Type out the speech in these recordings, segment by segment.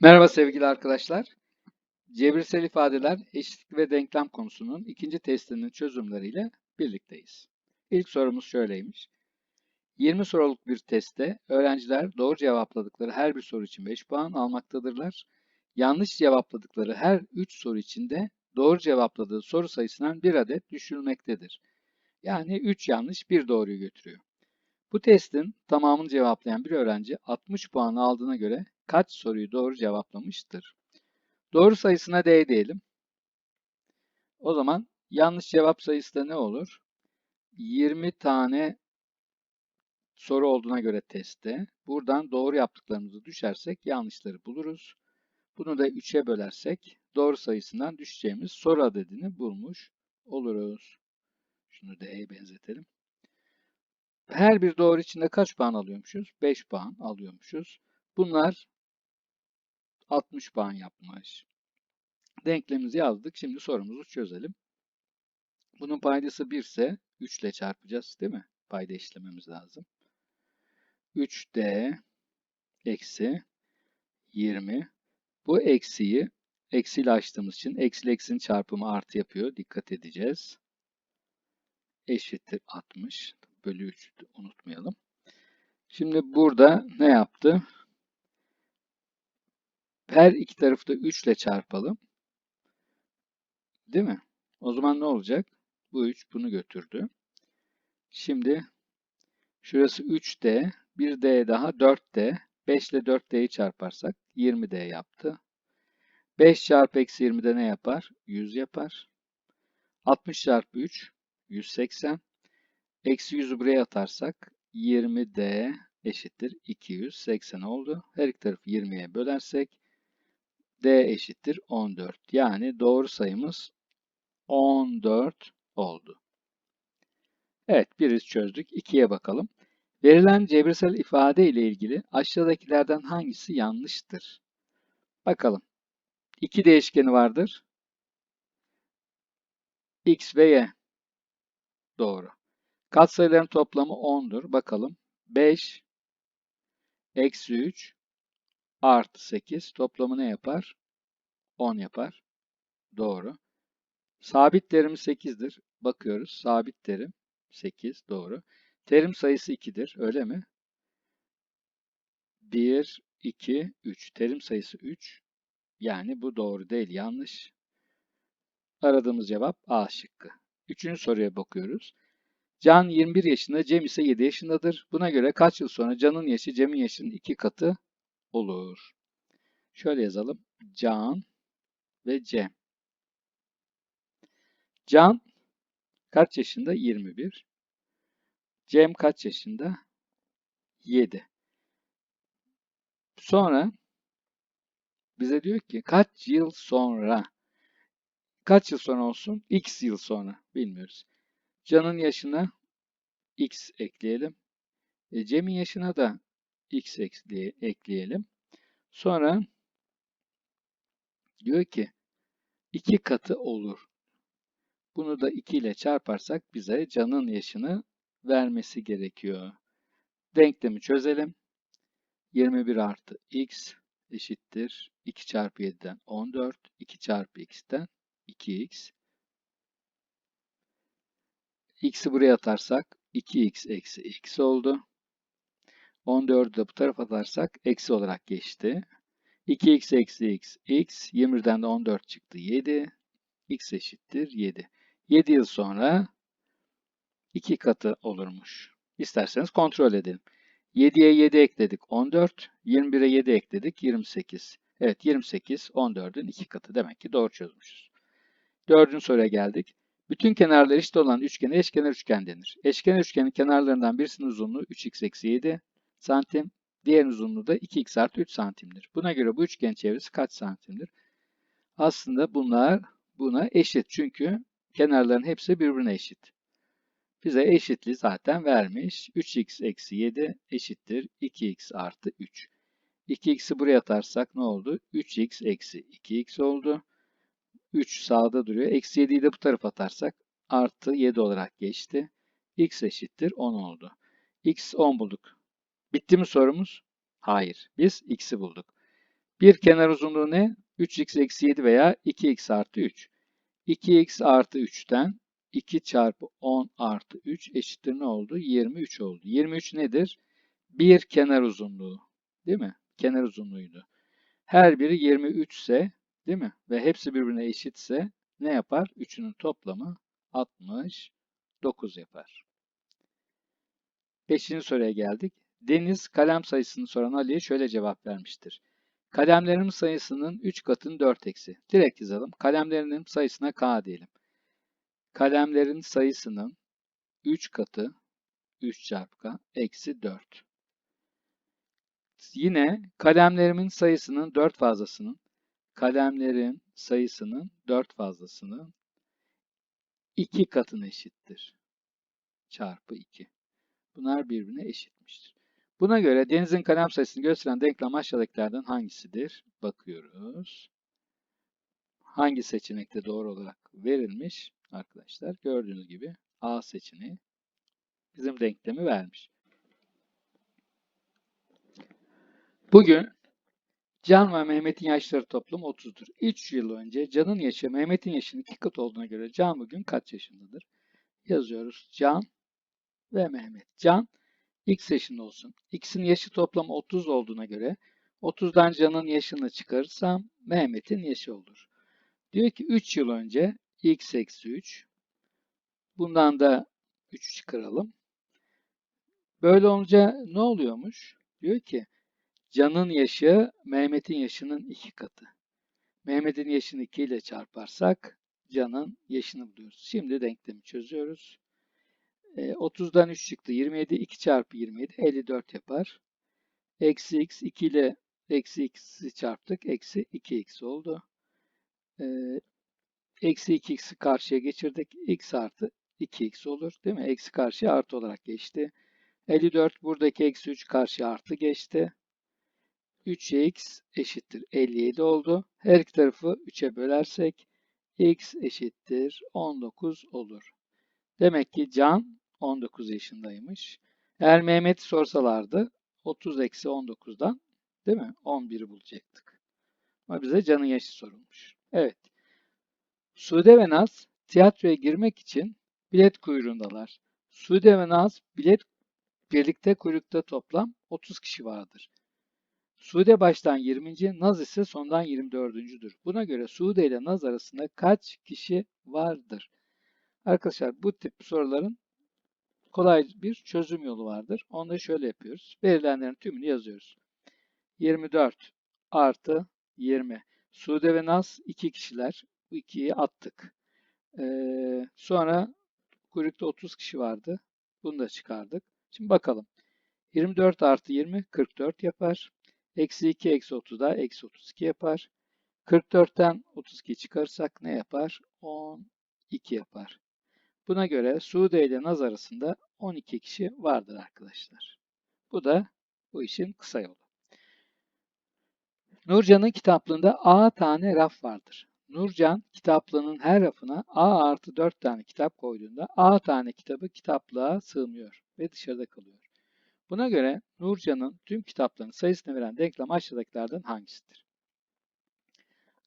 Merhaba sevgili arkadaşlar. Cebirsel ifadeler, eşitlik ve denklem konusunun ikinci testinin çözümleriyle birlikteyiz. İlk sorumuz şöyleymiş. 20 soruluk bir testte öğrenciler doğru cevapladıkları her bir soru için 5 puan almaktadırlar. Yanlış cevapladıkları her 3 soru için de doğru cevapladığı soru sayısından bir adet düşürülmektedir. Yani 3 yanlış, 1 doğruyu götürüyor. Bu testin tamamını cevaplayan bir öğrenci 60 puan aldığına göre kaç soruyu doğru cevaplamıştır? Doğru sayısına D diyelim. O zaman yanlış cevap sayısı da ne olur? 20 tane soru olduğuna göre testte buradan doğru yaptıklarımızı düşersek yanlışları buluruz. Bunu da 3'e bölersek doğru sayısından düşeceğimiz soru adedini bulmuş oluruz. Şunu D'ye benzetelim. Her bir doğru içinde kaç puan alıyormuşuz? 5 puan alıyormuşuz. Bunlar 60 puan yapmış. Denklemimizi yazdık. Şimdi sorumuzu çözelim. Bunun paydası 1 ise 3 ile çarpacağız değil mi? Payda işlememiz lazım. 3D eksi 20. Bu eksiyi eksiyle açtığımız için eksi eksinin çarpımı artı yapıyor. Dikkat edeceğiz. Eşittir 60 bölü 3 unutmayalım. Şimdi burada ne yaptı? Her iki tarafı da 3 ile çarpalım. Değil mi? O zaman ne olacak? Bu 3 bunu götürdü. Şimdi şurası 3D, 1D daha 4D. 5 ile 4D'yi çarparsak 20D yaptı. 5 çarpı eksi 20'de ne yapar? 100 yapar. 60 çarpı 3 180. Eksi 100'ü buraya atarsak 20D eşittir 280 oldu. Her iki tarafı 20'ye bölersek D eşittir 14. Yani doğru sayımız 14 oldu. Evet, biriz çözdük. 2'ye bakalım. Verilen cebirsel ifade ile ilgili aşağıdakilerden hangisi yanlıştır? Bakalım. İki değişkeni vardır. X ve Y. Doğru. Katsayıların toplamı 10'dur. Bakalım. 5 eksi 3 artı 8 toplamı ne yapar? 10 yapar. Doğru. Sabit terim 8'dir. Bakıyoruz. Sabit terim 8. Doğru. Terim sayısı 2'dir. Öyle mi? 1, 2, 3. Terim sayısı 3. Yani bu doğru değil. Yanlış. Aradığımız cevap A şıkkı. Üçüncü soruya bakıyoruz. Can 21 yaşında, Cem ise 7 yaşındadır. Buna göre kaç yıl sonra Can'ın yaşı Cem'in yaşının iki katı olur? Şöyle yazalım. Can ve Cem. Can kaç yaşında? 21. Cem kaç yaşında? 7. Sonra bize diyor ki kaç yıl sonra? Kaç yıl sonra olsun? X yıl sonra. Bilmiyoruz. Can'ın yaşına X ekleyelim. E, Cem'in yaşına da X ekleyelim. Sonra diyor ki iki katı olur. Bunu da 2 ile çarparsak bize canın yaşını vermesi gerekiyor. Denklemi çözelim. 21 artı x eşittir 2 çarpı 7'den 14, 2 çarpı x'ten 2x. x'i buraya atarsak 2x eksi x oldu. 14'ü de bu tarafa atarsak eksi olarak geçti. 2x eksi x, x. 20'den de 14 çıktı 7. x eşittir 7. 7 yıl sonra 2 katı olurmuş. İsterseniz kontrol edelim. 7'ye 7 ekledik 14, 21'e 7 ekledik 28. Evet 28 14'ün 2 katı demek ki doğru çözmüşüz. Dördüncü soruya geldik. Bütün kenarları eşit olan üçgene eşkenar üçgen denir. Eşkenar üçgenin kenarlarından birisinin uzunluğu 3x eksi 7 santim, diğer uzunluğu da 2x artı 3 santimdir. Buna göre bu üçgen çevresi kaç santimdir? Aslında bunlar buna eşit çünkü kenarların hepsi birbirine eşit. Bize eşitliği zaten vermiş. 3x eksi 7 eşittir 2x artı 3. 2x'i buraya atarsak ne oldu? 3x eksi 2x oldu. 3 sağda duruyor. Eksi 7'yi de bu tarafa atarsak artı 7 olarak geçti. x eşittir 10 oldu. x 10 bulduk. Bitti mi sorumuz? Hayır. Biz x'i bulduk. Bir kenar uzunluğu ne? 3x eksi 7 veya 2x artı 3. 2x artı 3'ten 2 çarpı 10 artı 3 eşittir ne oldu? 23 oldu. 23 nedir? Bir kenar uzunluğu. Değil mi? Kenar uzunluğuydu. Her biri 23 ise değil mi? Ve hepsi birbirine eşitse ne yapar? Üçünün toplamı 69 yapar. Beşinci soruya geldik. Deniz kalem sayısını soran Ali'ye şöyle cevap vermiştir. Kalemlerim sayısının 3 katının 4 eksi. Direkt yazalım. Kalemlerinin sayısına K diyelim. Kalemlerin sayısının 3 katı 3 çarpı K eksi 4. Yine kalemlerimin sayısının 4 fazlasının kalemlerin sayısının 4 fazlasının 2 katına eşittir. Çarpı 2. Bunlar birbirine eşitmiştir. Buna göre denizin kalem sayısını gösteren denklem aşağıdakilerden hangisidir? Bakıyoruz. Hangi seçenekte doğru olarak verilmiş? Arkadaşlar gördüğünüz gibi A seçeneği bizim denklemi vermiş. Bugün Can ve Mehmet'in yaşları toplam 30'dur. 3 yıl önce Can'ın yaşı Mehmet'in yaşının 2 katı olduğuna göre Can bugün kaç yaşındadır? Yazıyoruz. Can ve Mehmet. Can x yaşında olsun. X'in yaşı toplam 30 olduğuna göre 30'dan Can'ın yaşını çıkarırsam Mehmet'in yaşı olur. Diyor ki 3 yıl önce x eksi 3. Bundan da 3 çıkaralım. Böyle olunca ne oluyormuş? Diyor ki Can'ın yaşı Mehmet'in yaşının 2 katı. Mehmet'in yaşını 2 ile çarparsak Can'ın yaşını buluyoruz. Şimdi denklemi çözüyoruz. 30'dan 3 çıktı. 27. 2 çarpı 27 54 yapar. Eksi x 2 ile eksi x'i çarptık. Eksi 2x oldu. Eksi 2x'i karşıya geçirdik. x artı 2x olur. Değil mi? Eksi karşıya artı olarak geçti. 54 buradaki eksi 3 karşıya artı geçti. 3x eşittir 57 oldu. Her iki tarafı 3'e bölersek x eşittir 19 olur. Demek ki Can 19 yaşındaymış. Eğer Mehmet'i sorsalardı 30 eksi 19'dan değil mi? 11'i bulacaktık. Ama bize Can'ın yaşı sorulmuş. Evet. Sude ve Naz tiyatroya girmek için bilet kuyruğundalar. Sude ve Naz bilet birlikte kuyrukta toplam 30 kişi vardır. Sude baştan 20. Naz ise sondan 24.'dür. Buna göre Sude ile Naz arasında kaç kişi vardır? Arkadaşlar bu tip soruların kolay bir çözüm yolu vardır. Onu da şöyle yapıyoruz. Verilenlerin tümünü yazıyoruz. 24 artı 20. Sude ve Naz iki kişiler. Bu ikiyi attık. Ee, sonra kuyrukta 30 kişi vardı. Bunu da çıkardık. Şimdi bakalım. 24 artı 20 44 yapar. Eksi 2 eksi 30 da eksi 32 yapar. 44'ten 32 çıkarırsak ne yapar? 12 yapar. Buna göre Sude ile Naz arasında 12 kişi vardır arkadaşlar. Bu da bu işin kısa yolu. Nurcan'ın kitaplığında A tane raf vardır. Nurcan kitaplığının her rafına A artı 4 tane kitap koyduğunda A tane kitabı kitaplığa sığmıyor ve dışarıda kalıyor. Buna göre Nurcan'ın tüm kitaplarının sayısını veren denklem aşağıdakilerden hangisidir?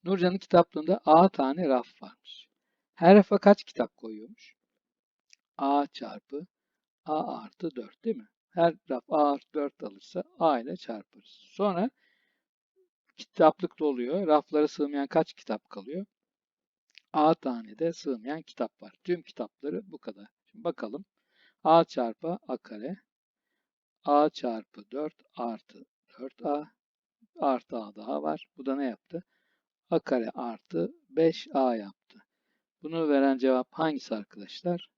Nurcan'ın kitaplığında A tane raf varmış. Her rafa kaç kitap koyuyormuş? A çarpı A artı 4 değil mi? Her raf A artı 4 alırsa A ile çarparız. Sonra kitaplık doluyor. Raflara sığmayan kaç kitap kalıyor? A tane de sığmayan kitap var. Tüm kitapları bu kadar. Şimdi bakalım. A çarpı A kare A çarpı 4 artı 4A artı A daha var. Bu da ne yaptı? A kare artı 5A yaptı. Bunu veren cevap hangisi arkadaşlar?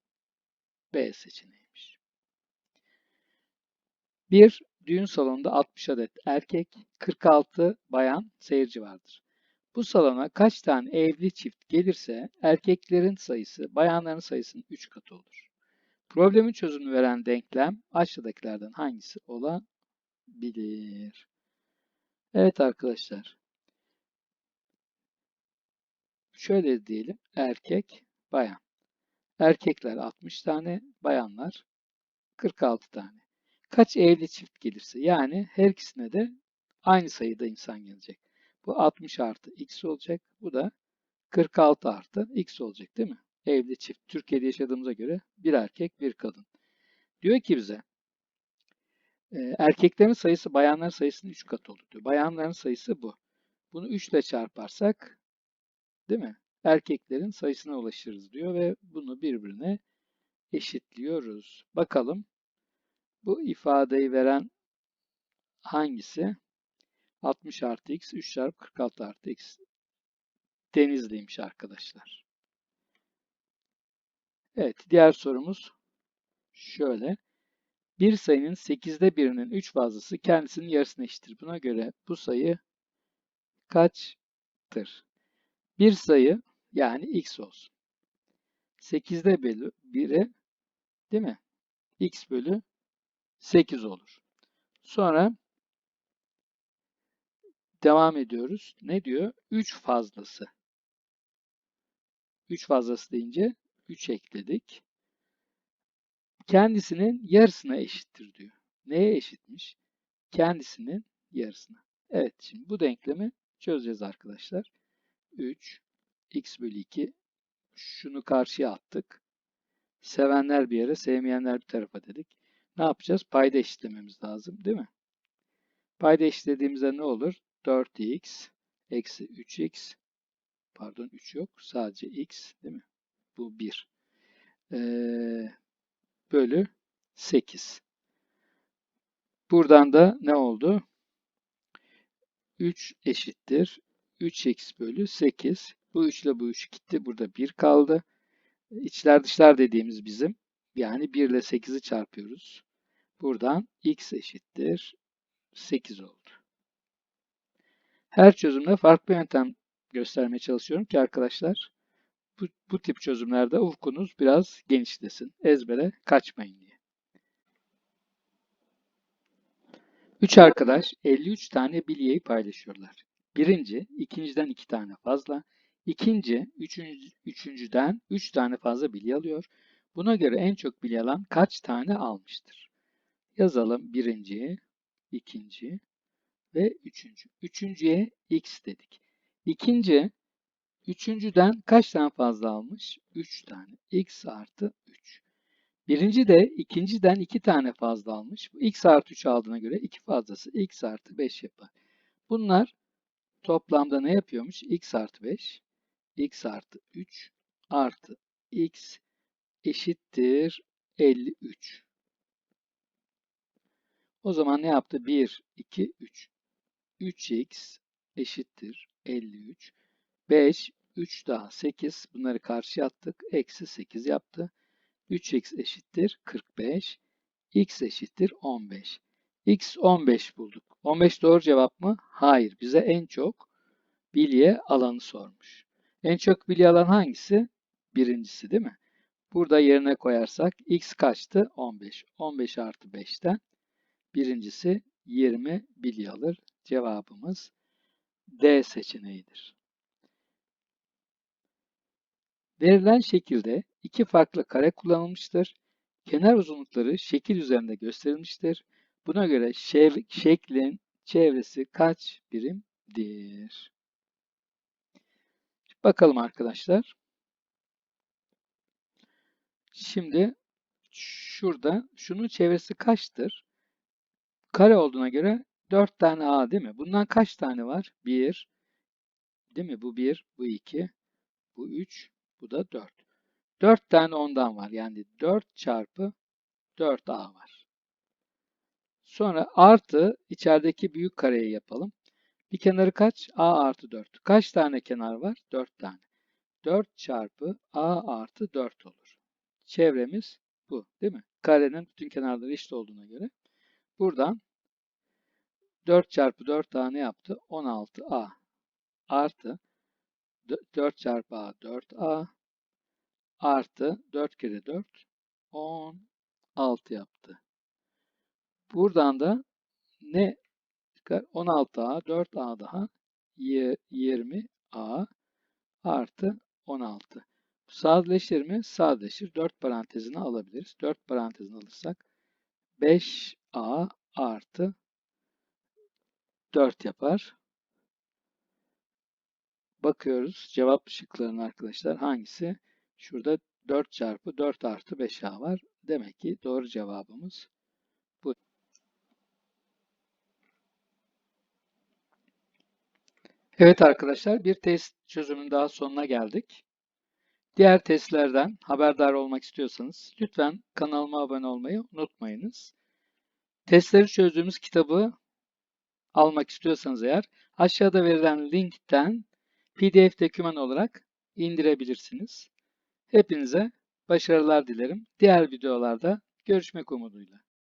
B seçeneğiymiş. Bir düğün salonunda 60 adet erkek, 46 bayan seyirci vardır. Bu salona kaç tane evli çift gelirse erkeklerin sayısı bayanların sayısının 3 katı olur. Problemin çözümünü veren denklem aşağıdakilerden hangisi olabilir? Evet arkadaşlar. Şöyle diyelim. Erkek, bayan. Erkekler 60 tane, bayanlar 46 tane. Kaç evli çift gelirse yani her ikisine de aynı sayıda insan gelecek. Bu 60 artı x olacak. Bu da 46 artı x olacak değil mi? Evli çift. Türkiye'de yaşadığımıza göre bir erkek bir kadın. Diyor ki bize e, erkeklerin sayısı bayanların sayısının 3 katı olur diyor. Bayanların sayısı bu. Bunu 3 ile çarparsak değil mi? Erkeklerin sayısına ulaşırız diyor ve bunu birbirine eşitliyoruz. Bakalım bu ifadeyi veren hangisi? 60 artı x 3 çarpı 46 artı x. Denizliymiş arkadaşlar. Evet diğer sorumuz şöyle. Bir sayının 8'de birinin 3 fazlası kendisinin yarısına eşittir. Buna göre bu sayı kaçtır? Bir sayı yani x olsun. 8'de bölü 1'i değil mi? x bölü 8 olur. Sonra devam ediyoruz. Ne diyor? 3 fazlası. 3 fazlası deyince 3 ekledik. Kendisinin yarısına eşittir diyor. Neye eşitmiş? Kendisinin yarısına. Evet şimdi bu denklemi çözeceğiz arkadaşlar. 3 x bölü 2 şunu karşıya attık. Sevenler bir yere, sevmeyenler bir tarafa dedik. Ne yapacağız? Payda eşitlememiz lazım değil mi? Payda eşitlediğimizde ne olur? 4x eksi 3x pardon 3 yok. Sadece x değil mi? Bu 1. Ee, bölü 8. Buradan da ne oldu? 3 eşittir. 3x bölü 8. Bu 3 ile bu 3 gitti. Burada 1 kaldı. İçler dışlar dediğimiz bizim. Yani 1 ile 8'i çarpıyoruz. Buradan x eşittir 8 oldu. Her çözümde farklı yöntem göstermeye çalışıyorum ki arkadaşlar bu, bu tip çözümlerde ufkunuz biraz genişlesin. Ezbere kaçmayın diye. 3 arkadaş 53 tane bilyeyi paylaşıyorlar. Birinci, ikinciden 2 tane fazla. İkinci, üçüncü, üçüncüden 3 üç tane fazla bilye alıyor. Buna göre en çok bilye kaç tane almıştır? Yazalım birinci, ikinci ve üçüncü. Üçüncüye x dedik. İkinci, üçüncüden kaç tane fazla almış? 3 tane. x artı 3. Birinci de ikinciden 2 tane fazla almış. Bu x artı 3 aldığına göre 2 fazlası x artı 5 yapar. Bunlar toplamda ne yapıyormuş? x artı 5, x artı 3 artı x eşittir 53. O zaman ne yaptı? 1, 2, 3. 3x eşittir 53. 5, 3 daha 8. Bunları karşıya attık. Eksi 8 yaptı. 3x eşittir 45. x eşittir 15. x 15 bulduk. 15 doğru cevap mı? Hayır. Bize en çok bilye alanı sormuş. En çok bilye alan hangisi? Birincisi değil mi? Burada yerine koyarsak x kaçtı? 15. 15 artı 5'ten birincisi 20 bilye alır. Cevabımız D seçeneğidir. Verilen şekilde iki farklı kare kullanılmıştır. Kenar uzunlukları şekil üzerinde gösterilmiştir. Buna göre şeklin çevresi kaç birimdir? Bakalım arkadaşlar. Şimdi şurada şunun çevresi kaçtır? Kare olduğuna göre 4 tane A değil mi? Bundan kaç tane var? 1. Değil mi? Bu 1, bu 2, bu 3, bu da 4. 4 tane ondan var. Yani 4 çarpı 4A var. Sonra artı içerideki büyük kareyi yapalım. Bir kenarı kaç? A artı 4. Kaç tane kenar var? 4 tane. 4 çarpı A artı 4 olur. Çevremiz bu değil mi? Karenin bütün kenarları eşit olduğuna göre. Buradan 4 çarpı 4 A ne yaptı? 16A artı 4 çarpı A 4A artı 4 kere 4 16 yaptı. Buradan da ne çıkar? 16A 4A daha 20A artı 16. Sadeleşir mi? Sadeleşir. 4 parantezini alabiliriz. 4 parantezini alırsak 5A artı 4 yapar. bakıyoruz cevap şıklarına arkadaşlar. Hangisi? Şurada 4 çarpı 4 artı 5a var. Demek ki doğru cevabımız bu. Evet arkadaşlar bir test çözümün daha sonuna geldik. Diğer testlerden haberdar olmak istiyorsanız lütfen kanalıma abone olmayı unutmayınız. Testleri çözdüğümüz kitabı almak istiyorsanız eğer aşağıda verilen linkten PDF doküman olarak indirebilirsiniz. Hepinize başarılar dilerim. Diğer videolarda görüşmek umuduyla.